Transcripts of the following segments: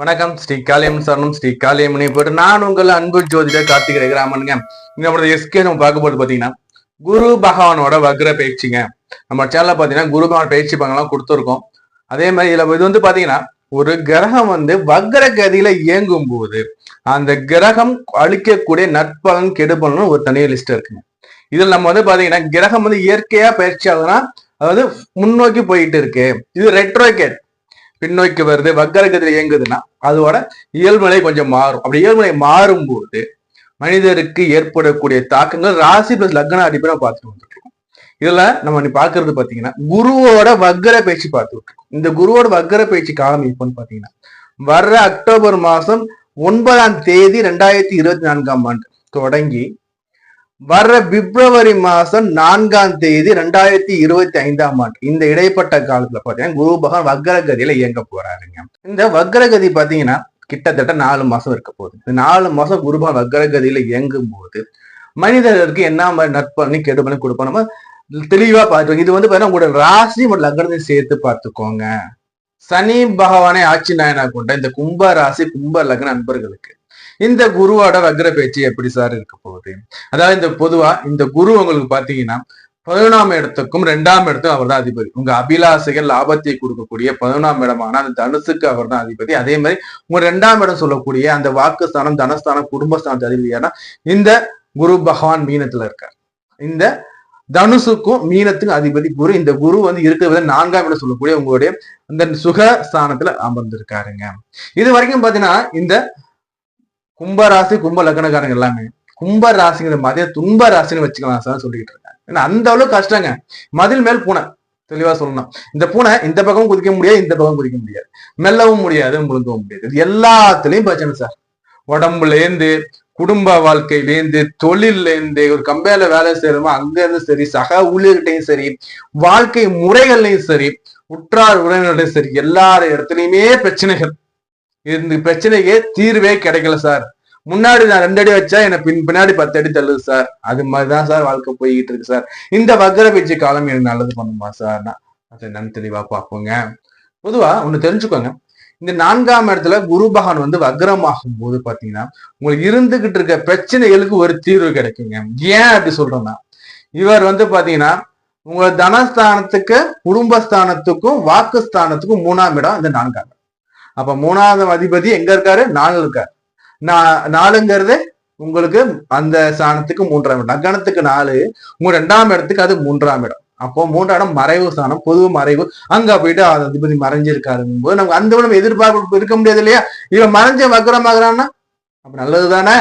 வணக்கம். ஸ்ரீ சரணம் ஸ்ரீ காளியம்மனை போட்டு நான் உங்கள் அன்பு ஜோதிட கார்த்திகை ராமனுங்க நம்மளோட எஸ்கே நம்ம பார்க்க போது பாத்தீங்கன்னா குரு பகவானோட வக்ர பயிற்சிங்க நம்ம சேனல்ல பாத்தீங்கன்னா குரு பகவான் பயிற்சி பங்கெல்லாம் கொடுத்துருக்கோம். அதே மாதிரி இதுல இது வந்து பாத்தீங்கன்னா ஒரு கிரகம் வந்து வக்ர கதியில இயங்கும் போது அந்த கிரகம் அழிக்கக்கூடிய நட்பலன் கெடுபலன் ஒரு தனி லிஸ்ட் இருக்குங்க. இதுல நம்ம வந்து பாத்தீங்கன்னா கிரகம் வந்து இயற்கையா பயிற்சி ஆகுதுன்னா அதாவது முன்னோக்கி போயிட்டு இருக்கு. இது ரெட்ரோகேட் பின்னோக்கி வருது வக்கரகத்தில் இயங்குதுன்னா அதோட இயல்புநிலை கொஞ்சம் மாறும். அப்படி இயல்புநிலை மாறும்போது மனிதருக்கு ஏற்படக்கூடிய தாக்கங்கள் ராசி பிளஸ் லக்ன அடிப்படை பார்த்துட்டு வந்துருக்கோம் இதுல நம்ம நீ பாக்குறது பாத்தீங்கன்னா குருவோட வக்கர பேச்சு பார்த்துட்டு இந்த குருவோட வக்கர பயிற்சி காலம் இப்போன்னு பாத்தீங்கன்னா வர்ற அக்டோபர் மாசம் ஒன்பதாம் தேதி ரெண்டாயிரத்தி இருபத்தி நான்காம் ஆண்டு. தொடங்கி வர்ற பிப்ரவரி மாசம் நான்காம் தேதி ரெண்டாயிரத்தி இருபத்தி ஐந்தாம் ஆண்டு. இந்த இடைப்பட்ட காலத்துல பாத்தீங்கன்னா குரு பகவான் வக்ரகதியில இயங்க போறாருங்க. இந்த வக்ரகதி பாத்தீங்கன்னா கிட்டத்தட்ட நாலு மாசம் இருக்க போகுது. இந்த நாலு மாசம் குரு பகவான் வக்ரகதியில இயங்கும் போது மனிதர்களுக்கு என்ன மாதிரி நற்பலனி கெடுபலனி கொடுப்போம் நம்ம தெளிவா பார்த்துக்கோங்க. இது வந்து பாத்தீங்கன்னா உங்களோட ராசி மற்றும் லக்னத்தை சேர்த்து பார்த்துக்கோங்க. சனி பகவானை ஆட்சி நாயனா கொண்ட இந்த கும்ப ராசி கும்ப லக்ன நண்பர்களுக்கு. இந்த குருவோட வக்ர பேச்சு எப்படி சார் இருக்க போகுது? அதாவது இந்த பொதுவா இந்த குரு உங்களுக்கு பாத்தீங்கன்னா பதினொன்றாம் இடத்துக்கும் ரெண்டாம் இடத்துக்கும் அவர் தான் அதிபதி. உங்க அபிலாசைகள் லாபத்தை கொடுக்கக்கூடிய பதினொன்றாம் இடமான அந்த தனுசுக்கு அவர் தான் அதிபதி. அதே மாதிரி உங்க ரெண்டாம் இடம் சொல்லக்கூடிய அந்த வாக்குஸ்தானம் தனஸ்தானம் குடும்பஸ்தானத்து அதிபதியான இந்த குரு பகவான் மீனத்துல இருக்கார். இந்த தனுசுக்கும் மீனத்துக்கும் அதிபதி குரு. இந்த குரு வந்து இருக்கிறத நான்காம் இடம் சொல்லக்கூடிய உங்களுடைய அந்த சுக ஸ்தானத்துல அமர்ந்திருக்காருங்க. இது வரைக்கும் பாத்தீங்கன்னா இந்த கும்பராசி கும்ப லக்னக்காரங்க எல்லாமே. கும்ப ராசிங்கிற மதிய துன்ப ராசின்னு வச்சுக்கலாம் சார் சொல்லிட்டு இருக்காங்க ஏன்னா அந்த அளவுக்கு கஷ்டங்க. மதில் மேல் பூனை தெளிவா சொல்லணும் இந்த பூனை இந்த பக்கம் குதிக்க முடியாது இந்த பக்கம் குதிக்க முடியாது. மெல்லவும் முடியாது முழுங்கவும் முடியாது. இது எல்லாத்துலயும் பிரச்சனை சார் உடம்புல இருந்து குடும்ப வாழ்க்கையிலேருந்து தொழிலேருந்து ஒரு கம்பெனில வேலை செய்யறோமோ அங்க இருந்து சரி சக ஊழியர்கிட்டையும் சரி வாழ்க்கை முறைகள்லையும் சரி உற்றார் உறவினர்களையும் சரி எல்லார இடத்துலையுமே பிரச்சனைகள் இந்த பிரச்சனைக்கு தீர்வே கிடைக்கல சார் முன்னாடி நான் ரெண்டு அடி வச்சா என்ன பின் பின்னாடி பத்து அடி தள்ளுது சார் அது மாதிரிதான் சார் வாழ்க்கை போய்கிட்டு இருக்கு சார் இந்த வக்கர பிச்சை காலம் எனக்கு நல்லது பண்ணுமா சார் நான் நன் தெளிவா பார்ப்போங்க. பொதுவா ஒண்ணு தெரிஞ்சுக்கோங்க. இந்த நான்காம் இடத்துல குரு பகவான் வந்து வக்ரமாகும் போது பாத்தீங்கன்னா உங்களுக்கு இருந்துகிட்டு இருக்க பிரச்சனைகளுக்கு ஒரு தீர்வு கிடைக்குங்க. ஏன் அப்படி சொல்றேன்னா இவர் வந்து பாத்தீங்கன்னா உங்க தனஸ்தானத்துக்கு குடும்பஸ்தானத்துக்கும் வாக்குஸ்தானத்துக்கும் மூணாம் இடம் இந்த நான்காம் இடம். அப்ப மூணாவது அதிபதி எங்க இருக்காரு? நாலு இருக்காரு. நாலுங்கிறது உங்களுக்கு அந்த ஸ்தானத்துக்கு மூன்றாம் இடம். லக்னத்துக்கு நாலு உங்க ரெண்டாம் இடத்துக்கு அது மூன்றாம் இடம். அப்போ மூன்றாம் இடம் மறைவு ஸ்தானம் பொது மறைவு. அங்க போயிட்டு அது அதிபதி மறைஞ்சிருக்காருங்கும் போது நமக்கு அந்த விடம் எதிர்பார்ப்பு இருக்க முடியாது இல்லையா? இவன் மறைஞ்ச வக்கரமாகறான்னா அப்ப நல்லது தானே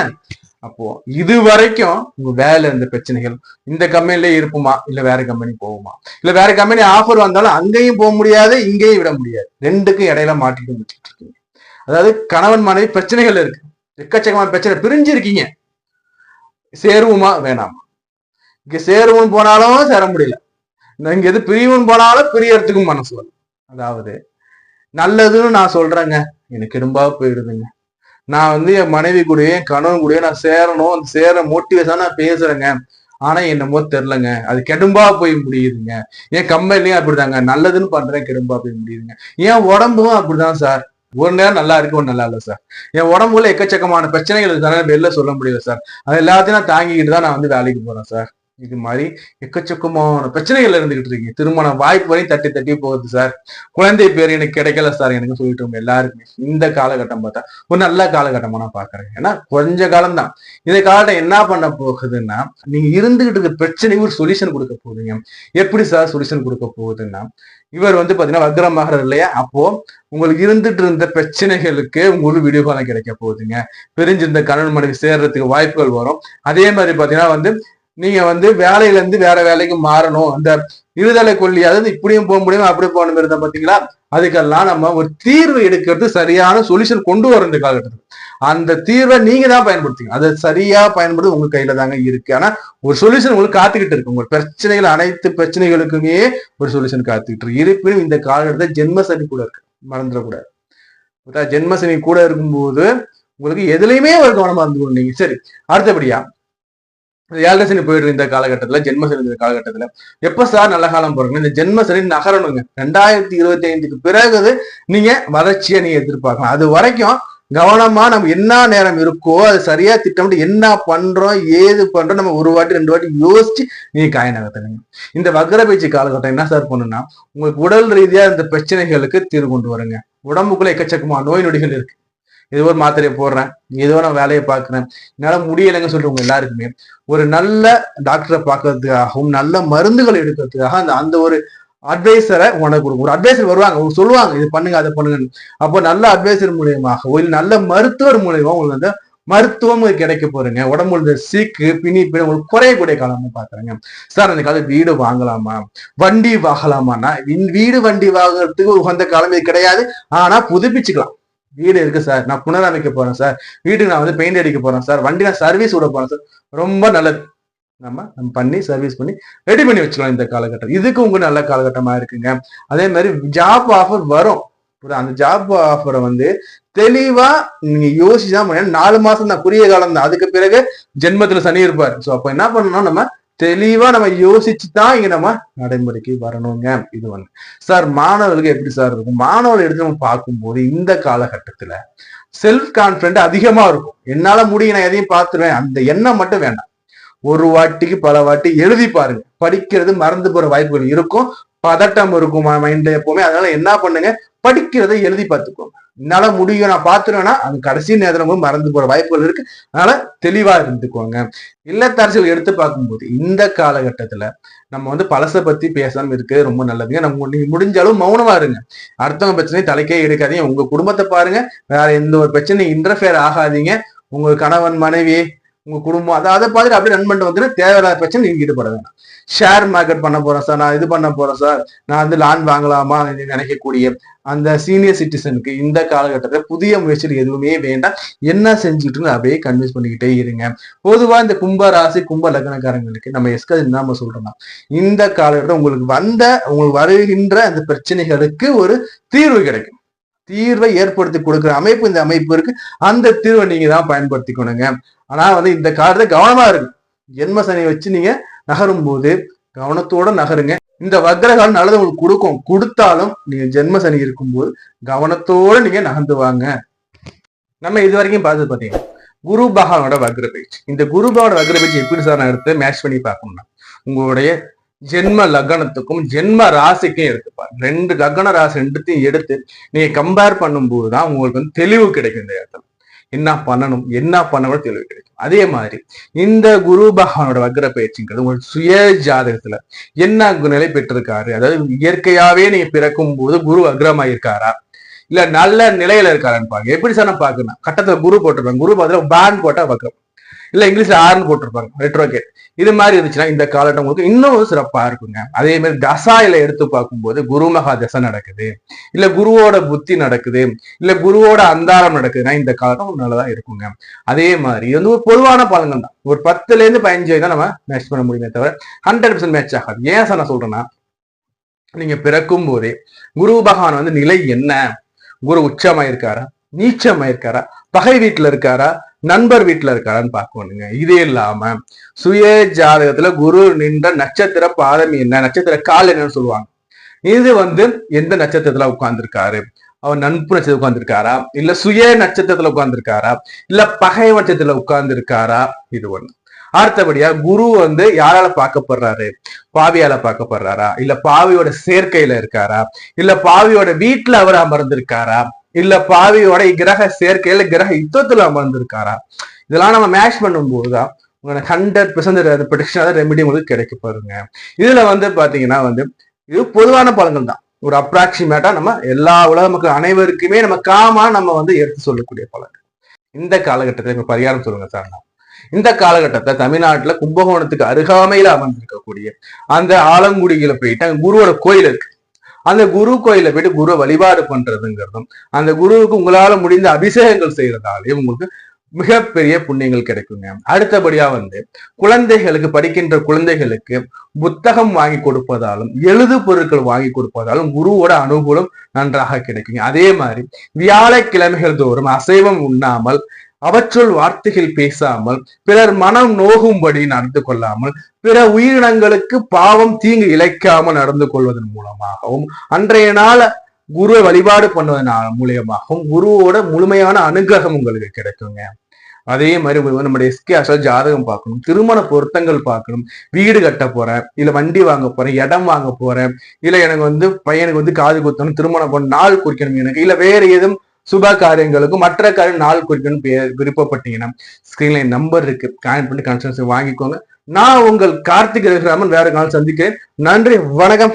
அப்போ இது வரைக்கும் உங்க வேலை இருந்த பிரச்சனைகள். இந்த கம்பெனிலே இருப்போமா? இல்ல வேற கம்பெனி போகுமா? இல்ல வேற கம்பெனி ஆஃபர் வந்தாலும் அங்கேயும் போக முடியாது இங்கேயும் விட முடியாது. ரெண்டுக்கும் இடையில மாட்டிட்டு முடிச்சுட்டு இருக்கீங்க. அதாவது கணவன் மனைவி பிரச்சனைகள் இருக்கு. எக்கச்சக்கமான பிரச்சனை பிரிஞ்சு இருக்கீங்க சேருவோமா? வேணாமா. இங்க சேருவோம் போனாலும் சேர முடியல. இங்க எது பிரிவுன்னு போனாலும் பிரியறதுக்கும் மனசு வரும். அதாவது நல்லதுன்னு நான் சொல்றேங்க. எனக்கு இடும்பா போயிடுதுங்க நான் வந்து என் மனைவி கூடயே என் கணவன் கூடயே நான் சேரணும். அந்த சேர மோட்டிவேஷன் நான் பேசுறேங்க. ஆனா என்னமோ தெரிலங்க அது கெடும்பா போய் முடியுதுங்க. என் கம்பெனிலையும் அப்படிதாங்க. நல்லதுன்னு பண்றேன் கெடும்பா போய் முடியுதுங்க. என் உடம்பும் அப்படிதான் சார். ஒரு நேரம் நல்லா இருக்கு ஒன்று நல்லா இல்லை சார் என் உடம்புல எக்கச்சக்கமான பிரச்சனைகள் இருக்காங்க வெளில சொல்ல முடியல சார் அது எல்லாத்தையும் நான் தாங்கிக்கிட்டு தான் நான் வந்து வேலைக்கு போறேன் சார் இது மாதிரி எக்கச்சக்கமான பிரச்சனைகள் இருந்துகிட்டு இருக்கீங்க திருமண வாய்ப்பு வரையும் தட்டி தட்டி போகுது சார். குழந்தை பேர் எனக்கு கிடைக்கல சார் எனக்கு சொல்லிட்டு இருக்கோம் எல்லாருக்குமே. இந்த காலகட்டம் பார்த்தா ஒரு நல்ல காலகட்டமா நான் பாக்குறேன் ஏன்னா கொஞ்ச காலம் தான் இந்த காலகட்டம் என்ன பண்ண போகுதுன்னா நீங்க இருந்துகிட்டு இருக்க பிரச்சனைக்கு ஒரு சொல்யூஷன் கொடுக்க போகுதுங்க. எப்படி சார் சொல்யூஷன் கொடுக்க போகுதுன்னா இவர் வந்து பாத்தீங்கன்னா வக்ரமாகிறார் இல்லையா? அப்போ உங்களுக்கு இருந்துட்டு இருந்த பிரச்சனைகளுக்கு உங்களுக்கு வீடியோ காலம் கிடைக்க போகுதுங்க. பிரிஞ்சிருந்த கணவன் மனைவி சேர்றதுக்கு வாய்ப்புகள் வரும். அதே மாதிரி பாத்தீங்கன்னா வந்து நீங்க வந்து வேலையில இருந்து வேற வேலைக்கு மாறணும். அந்த இருதலை கொல்லி அதாவது இப்படியும் போக முடியும் அப்படி மாதிரி இருந்தா பாத்தீங்களா? அதுக்கெல்லாம் நம்ம ஒரு தீர்வு எடுக்கிறது சரியான சொல்யூஷன் கொண்டு வர இந்த காலகட்டத்தில் அந்த தீர்வை நீங்க தான் பயன்படுத்திங்க அதை சரியா பயன்படுத்தி உங்க கையில தாங்க இருக்கு. ஆனா ஒரு சொல்யூஷன் உங்களுக்கு காத்துக்கிட்டு இருக்கு. உங்க பிரச்சனைகள் அனைத்து பிரச்சனைகளுக்குமே ஒரு சொல்யூஷன் காத்துக்கிட்டு இருக்கு. இருப்பினும் இந்த காலகட்டத்தில் ஜென்மசனி கூட இருக்கு. மறந்துடக்கூடாது. ஜென்மசனி கூட இருக்கும்போது உங்களுக்கு எதுலையுமே ஒரு கவனமா இருந்து நீங்க சரி அடுத்தபடியா. ஏழரசனி சனி இந்த காலகட்டத்துல ஜென்மசனி இந்த காலகட்டத்துல. எப்ப சார் நல்ல காலம் போறீங்க? இந்த ஜென்மசனி நகரணுங்க. ரெண்டாயிரத்தி இருபத்தி ஐந்துக்கு பிறகு நீங்க வளர்ச்சியை நீங்க எதிர்பார்க்கலாம். அது வரைக்கும் கவனமா நம்ம என்ன நேரம் இருக்கோ அது சரியா திட்டமிட்டு என்ன பண்றோம் ஏது பண்றோம் நம்ம ஒரு வாட்டி ரெண்டு வாட்டி யோசிச்சு நீங்க காய நகர்த்தணுங்க. இந்த வக்ர காலகட்டம் என்ன சார் பண்ணுன்னா உங்களுக்கு உடல் ரீதியா இந்த பிரச்சனைகளுக்கு தீர்வு கொண்டு வருங்க. உடம்புக்குள்ள எக்கச்சக்கமா நோய் நொடிகள் இருக்கு. ஏதோ ஒரு மாத்திரையை போடுறேன். ஏதோ நான் வேலையை பார்க்குறேன். என்னால் முடியலைங்க சொல்றவங்க எல்லாருக்குமே ஒரு நல்ல டாக்டரை பார்க்கறதுக்காகவும் நல்ல மருந்துகள் எடுக்கிறதுக்காக அந்த அந்த ஒரு அட்வைசரை உனக்கு கொடுக்கும் ஒரு அட்வைசர் வருவாங்க. அவங்க சொல்லுவாங்க இது பண்ணுங்க அதை பண்ணுங்கன்னு. அப்போ நல்ல அட்வைசர் மூலியமாக ஒரு நல்ல மருத்துவர் மூலியமா உங்களுக்கு வந்து மருத்துவம் கிடைக்க போறீங்க உடம்புல சீக்கு பிணி பிணி உங்களுக்கு குறையக்கூடிய காலமா பாக்குறேங்க. சார் அந்த காலத்து வீடு வாங்கலாமா? வண்டி வாங்கலாமான்னா வீடு வண்டி வாங்குறதுக்கு உகந்த காலம் இது கிடையாது. ஆனா புதுப்பிச்சுக்கலாம். வீடு இருக்கு சார் நான் புனரமைக்க போறேன் சார் வீட்டுக்கு நான் வந்து பெயிண்ட் அடிக்க போறேன் சார் வண்டி நான் சர்வீஸ் விட போறேன் சார் ரொம்ப நல்லது. நம்ம நம்ம பண்ணி சர்வீஸ் பண்ணி ரெடி பண்ணி வச்சுக்கலாம் இந்த காலகட்டம். இதுக்கு உங்க நல்ல காலகட்டமா இருக்குங்க. அதே மாதிரி ஜாப் ஆஃபர் வரும். அந்த ஜாப் ஆஃபரை வந்து தெளிவா நீங்க யோசிச்சுதான் நாலு மாசம் தான் குறுகிய காலம் தான். அதுக்கு பிறகு ஜென்மத்துல சனி இருப்பார். சோ அப்ப என்ன பண்ணணும் நம்ம தெளிவா நம்ம யோசிச்சு தான் இங்க நம்ம நடைமுறைக்கு வரணுங்க. இது ஒண்ணு. சார் மாணவர்களுக்கு எப்படி சார் இருக்கும்? மாணவர்கள் எடுத்து நம்ம பார்க்கும்போது இந்த காலகட்டத்துல செல்ஃப் கான்பிடன்ட் அதிகமா இருக்கும். என்னால முடியும் நான் எதையும் பார்த்துருவேன். அந்த எண்ணம் மட்டும் வேண்டாம். ஒரு வாட்டிக்கு பல வாட்டி எழுதி பாருங்க. படிக்கிறது மறந்து போற வாய்ப்புகள் இருக்கும். பதட்டம் இருக்கும் மைண்ட்ல எப்பவுமே. அதனால என்ன பண்ணுங்க? படிக்கிறதை எழுதி பார்த்துக்கோங்க என்னால முடியும் நான் பாத்துருவேன்னா அது கடைசி நேரத்துல மறந்து போற வாய்ப்புகள் இருக்கு. அதனால தெளிவா இருந்துக்கோங்க. இல்லத்தரசிகள் எடுத்து பார்க்கும்போது இந்த காலகட்டத்துல நம்ம வந்து பழசை பத்தி பேசாம இருக்கிறது ரொம்ப நல்லதுங்க நம்ம நீங்க முடிஞ்ச அளவு மௌனமா இருங்க. அடுத்தவங்க பிரச்சனை தலைக்கே எடுக்காதீங்க. உங்க குடும்பத்தை பாருங்க. வேற எந்த ஒரு பிரச்சனையும் இன்டர்ஃபியர் ஆகாதீங்க. உங்க கணவன் மனைவி உங்க குடும்பம் அதை அதை பார்த்துட்டு அப்படியே ரன் பண்ணிட்டு வந்துட்டு தேவையில்லாத பிரச்சனை நீங்க ஈடுபட வேணாம் ஷேர் மார்க்கெட் பண்ண போறேன் சார் நான் இது பண்ண போறேன் சார் நான் வந்து லான் வாங்கலாமா நினைக்கக்கூடிய அந்த சீனியர் சிட்டிசனுக்கு இந்த காலகட்டத்தில் புதிய முயற்சிகள் எதுவுமே வேண்டாம். என்ன செஞ்சுட்டு அப்படியே கன்வின்ஸ் பண்ணிக்கிட்டே இருங்க. பொதுவா இந்த கும்ப ராசி கும்ப லக்னக்காரங்களுக்கு நம்ம எஸ்க நாம சொல்றோம்னா இந்த காலகட்டத்தில் உங்களுக்கு வந்த உங்களுக்கு வருகின்ற அந்த பிரச்சனைகளுக்கு ஒரு தீர்வு கிடைக்கும். தீர்வை ஏற்படுத்தி கொடுக்குற அமைப்பு இந்த அமைப்பு இருக்கு. அந்த தீர்வை நீங்க தான் பயன்படுத்திக்கணுங்க. ஆனா வந்து இந்த காலத்துல கவனமா இருக்கு. ஜென்ம சனி வச்சு நீங்க நகரும் போது கவனத்தோட நகருங்க. இந்த வக்ரகாலம் நல்லது உங்களுக்கு கொடுக்கும். கொடுத்தாலும் நீங்க ஜென்ம சனி இருக்கும்போது கவனத்தோட நீங்க நகர்ந்து வாங்க. நம்ம இது வரைக்கும் பார்த்தது பாத்தீங்கன்னா குரு பகவானோட வக்ர பயிற்சி இந்த குரு பகவானோட வக்ர பயிற்சி எப்படி சார்? நான் எடுத்து மேட்ச் பண்ணி பார்க்கணும்னா உங்களுடைய ஜென்ம லக்னத்துக்கும் ஜென்ம ராசிக்கும் எடுத்துப்பா ரெண்டு லக்ன ராசி ரெண்டுத்தையும் எடுத்து நீங்க கம்பேர் பண்ணும்போது தான் உங்களுக்கு வந்து தெளிவு கிடைக்கும் இந்த இடத்துல. என்ன பண்ணணும் என்ன பண்ணணும் தெளிவு கிடைக்கும் அதே மாதிரி இந்த குரு பகவானோட வக்ர பயிற்சிங்கிறது உங்கள் சுய ஜாதகத்துல என்ன நிலை பெற்றிருக்காரு? அதாவது இயற்கையாவே நீங்க பிறக்கும் போது குரு அக்ரமாயிருக்காரா இல்ல நல்ல நிலையில இருக்காரான்னு பாருங்க. எப்படி சார் நான் பாக்குறேன் கட்டத்துல குரு போட்டிருப்பேன் குரு பாத்துல பேன் போட்டா வக்ரம். இல்ல இங்கிலீஷ்ல ஆர்னு போட்டிருப்பாங்க ரெட்ரோகேட் இது மாதிரி இருந்துச்சுன்னா இந்த காலகட்டம் உங்களுக்கு இன்னும் சிறப்பா இருக்குங்க. அதே மாதிரி தசாயில எடுத்து பார்க்கும்போது குரு மகா தசை நடக்குது. இல்ல குருவோட புத்தி நடக்குது. இல்ல குருவோட அந்தாரம் நடக்குதுன்னா இந்த காலகட்டம் நல்லதா இருக்குங்க. அதே மாதிரி இது வந்து ஒரு பொதுவான பலன்கள் தான். ஒரு பத்துல இருந்து பதினஞ்சு தான் நம்ம மேட்ச் பண்ண முடியுமே தவிர ஹண்ட்ரட் பர்சன்ட் மேட்ச் ஆகாது. ஏன் சார் நான் சொல்றேன்னா நீங்க பிறக்கும் போதே குரு பகவான் வந்து நிலை என்ன? குரு உச்சமாயிருக்காரா? நீச்சமாயிருக்காரா? பகை வீட்டுல இருக்காரா? நண்பர் வீட்டுல இருக்காரான்னு பார்க்கணுங்க. இது இல்லாம சுய ஜாதகத்துல குரு நின்ற நட்சத்திர பாதம் என்ன? நட்சத்திர கால் என்னன்னு சொல்லுவாங்க. இது வந்து எந்த நட்சத்திரத்துல உட்கார்ந்துருக்காரு? அவர் நண்பு நட்சத்திரம் உட்கார்ந்துருக்காரா? இல்ல சுய நட்சத்திரத்துல உட்கார்ந்துருக்காரா? இல்ல பகை நட்சத்திரத்துல உட்கார்ந்துருக்காரா? இது ஒண்ணு. அடுத்தபடியா குரு வந்து யாரால பார்க்கப்படுறாரு? பாவியால பார்க்கப்படுறாரா? இல்ல பாவியோட சேர்க்கையில இருக்காரா? இல்ல பாவியோட வீட்டுல அவர் அமர்ந்திருக்காரா? இல்ல பாவியோட கிரக சேர்க்கையில கிரக யுத்தத்துல அமர்ந்திருக்காரா? இதெல்லாம் நம்ம மேட்ச் பண்ணும்போதுதான் உங்களுக்கு ஹண்ட்ரட் பெர்சன்ட் ப்ரொடெக்ஷன் ரெமிடி உங்களுக்கு கிடைக்க பாருங்க. இதுல வந்து பாத்தீங்கன்னா வந்து இது பொதுவான பலன்கள் தான். ஒரு அப்ராக்சிமேட்டா நம்ம எல்லா உலக மக்கள் அனைவருக்குமே நம்ம காமா நம்ம வந்து எடுத்து சொல்லக்கூடிய பலன்கள். இந்த காலகட்டத்தில் இப்ப பரிகாரம் சொல்லுங்க சார் இந்த காலகட்டத்தை தமிழ்நாட்டுல கும்பகோணத்துக்கு அருகாமையில அமர்ந்திருக்கக்கூடிய அந்த ஆலங்குடியில போயிட்டு அங்க குருவோட கோயில் இருக்கு. அந்த குரு கோயில போயிட்டு குரு வழிபாடு பண்றதுங்கிறதும் அந்த குருவுக்கு உங்களால முடிந்த அபிஷேகங்கள் செய்யறதாலே உங்களுக்கு மிகப்பெரிய புண்ணியங்கள் கிடைக்குங்க. அடுத்தபடியா வந்து குழந்தைகளுக்கு படிக்கின்ற குழந்தைகளுக்கு புத்தகம் வாங்கி கொடுப்பதாலும் எழுது பொருட்கள் வாங்கி கொடுப்பதாலும் குருவோட அனுகூலம் நன்றாக கிடைக்குங்க. அதே மாதிரி வியாழக்கிழமைகள் தோறும் அசைவம் உண்ணாமல் அவற்றுள் வார்த்தைகள் பேசாமல் பிறர் மனம் நோகும்படி நடந்து கொள்ளாமல் பிற உயிரினங்களுக்கு பாவம் தீங்கு இழைக்காமல் நடந்து கொள்வதன் மூலமாகவும் அன்றைய நாள் குருவை வழிபாடு பண்ணுவதன் மூலியமாகவும் குருவோட முழுமையான அனுகிரகம் உங்களுக்கு கிடைக்குங்க. அதே மாதிரி ஒரு நம்முடைய எஸ்கே அசல் ஜாதகம் பார்க்கணும் திருமண பொருத்தங்கள் பார்க்கணும் வீடு கட்ட போறேன் இல்ல வண்டி வாங்க போறேன் இடம் வாங்க போறேன் இல்ல எனக்கு வந்து பையனுக்கு வந்து காது குத்தணும் திருமணம் பண்ண நாள் குறிக்கணும் எனக்கு இல்ல வேற எதுவும் சுப காரியங்களுக்கும் மற்ற காரியம் நாள் குறிக்கணும் விருப்பப்பட்டீங்கன்னா ஸ்கிரீன்ல நம்பர் இருக்கு. கனெக்ட் பண்ணி கன்சல்டன்சி வாங்கிக்கோங்க. நான் உங்கள் கார்த்திக் ரகுராமன் வேற காலம் சந்திக்கிறேன். நன்றி. வணக்கம்.